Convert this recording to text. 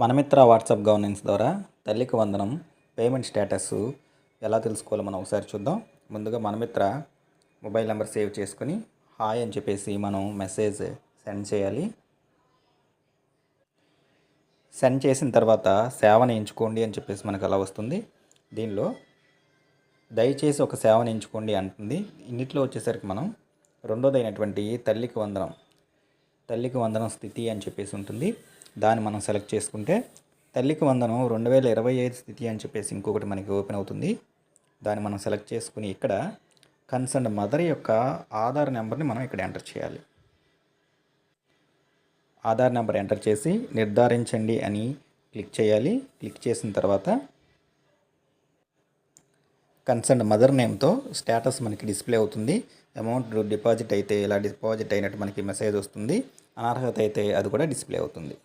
Mana Mitra WhatsApp governance ద్వారా తల్లికి వందనం పేమెంట్ స్టేటస్ ఎలా తెలుసుకోవాలో మనం ఒకసారి చూద్దాం. ముందుగా మనమిత్ర మొబైల్ నెంబర్ సేవ్ చేసుకుని హాయ్ అని చెప్పేసి మనం మెసేజ్ సెండ్ చేయాలి. సెండ్ చేసిన తర్వాత సేవను ఎంచుకోండి అని చెప్పేసి మనకు అలా వస్తుంది. దీనిలో దయచేసి ఒక సేవను ఎంచుకోండి అంటుంది. ఇన్నిట్లో వచ్చేసరికి మనం రెండోదైనటువంటి తల్లికి వందనం తల్లికి వందనం స్థితి అని చెప్పేసి ఉంటుంది. దాన్ని మనం సెలెక్ట్ చేసుకుంటే తల్లికి వందనం రెండు వేల ఇరవై ఐదు స్థితి అని చెప్పేసి ఇంకొకటి మనకి ఓపెన్ అవుతుంది. దాన్ని మనం సెలెక్ట్ చేసుకుని ఇక్కడ కన్సర్న్ మదర్ యొక్క ఆధార్ నెంబర్ని మనం ఇక్కడ ఎంటర్ చేయాలి. ఆధార్ నెంబర్ ఎంటర్ చేసి నిర్ధారించండి అని క్లిక్ చేయాలి. క్లిక్ చేసిన తర్వాత కన్సర్న్ మదర్ నేమ్తో స్టేటస్ మనకి డిస్ప్లే అవుతుంది. అమౌంట్ డిపాజిట్ అయితే ఇలా డిపాజిట్ అయినట్టు మనకి మెసేజ్ వస్తుంది. అనర్హత అయితే అది కూడా డిస్ప్లే అవుతుంది.